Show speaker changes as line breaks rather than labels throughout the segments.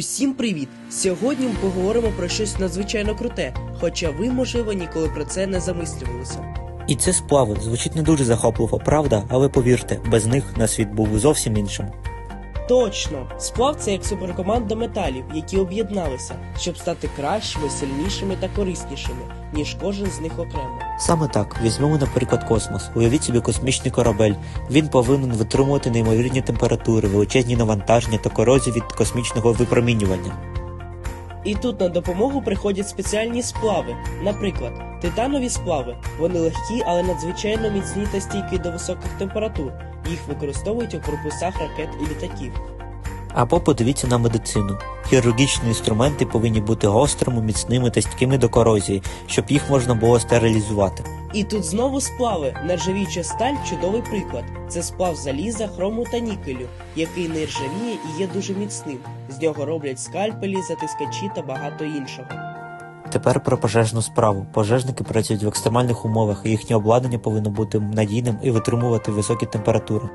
Усім привіт! Сьогодні ми поговоримо про щось надзвичайно круте, хоча ви, можливо, ніколи про це не замислювалися.
І це сплави звучить не дуже захопливо, правда, але повірте, без них на світ був зовсім іншим.
Точно, сплав це як суперкоманда металів, які об'єдналися, щоб стати кращими, сильнішими та кориснішими, ніж кожен з них окремо.
Саме так, візьмемо, наприклад, космос. Уявіть собі космічний корабель. Він повинен витримувати неймовірні температури, величезні навантаження та корозію від космічного випромінювання.
І тут на допомогу приходять спеціальні сплави, наприклад, титанові сплави. Вони легкі, але надзвичайно міцні та стійкі до високих температур. Їх використовують у корпусах ракет і літаків.
Або подивіться на медицину. Хірургічні інструменти повинні бути гострими, міцними та стійкими до корозії, щоб їх можна було стерилізувати.
І тут знову сплави. Нержавіюча сталь чудовий приклад. Це сплав заліза, хрому та нікелю, який не ржавіє і є дуже міцним. З нього роблять скальпелі, затискачі та багато іншого.
Тепер про пожежну справу. Пожежники працюють в екстремальних умовах, і їхнє обладнання повинно бути надійним і витримувати високі температури.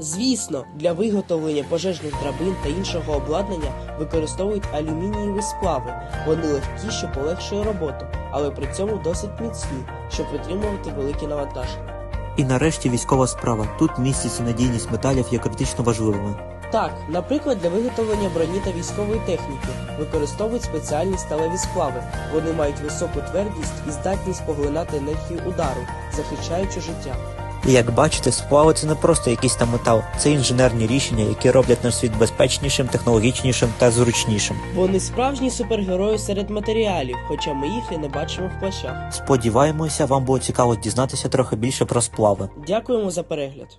Звісно, для виготовлення пожежних драбин та іншого обладнання використовують алюмінієві сплави. Вони легкі, що полегшує роботу, але при цьому досить міцні, щоб витримувати великі навантаження.
І нарешті військова справа. Тут міститься надійність металів є критично важливими.
Так, наприклад, для виготовлення броні та військової техніки використовують спеціальні сталеві сплави. Вони мають високу твердість і здатність поглинати енергію удару, захищаючи життя.
І як бачите, сплави це не просто якийсь там метал, це інженерні рішення, які роблять наш світ безпечнішим, технологічнішим та зручнішим.
Вони справжні супергерої серед матеріалів, хоча ми їх і не бачимо в плащах.
Сподіваємося, вам було цікаво дізнатися трохи більше про сплави.
Дякуємо за перегляд.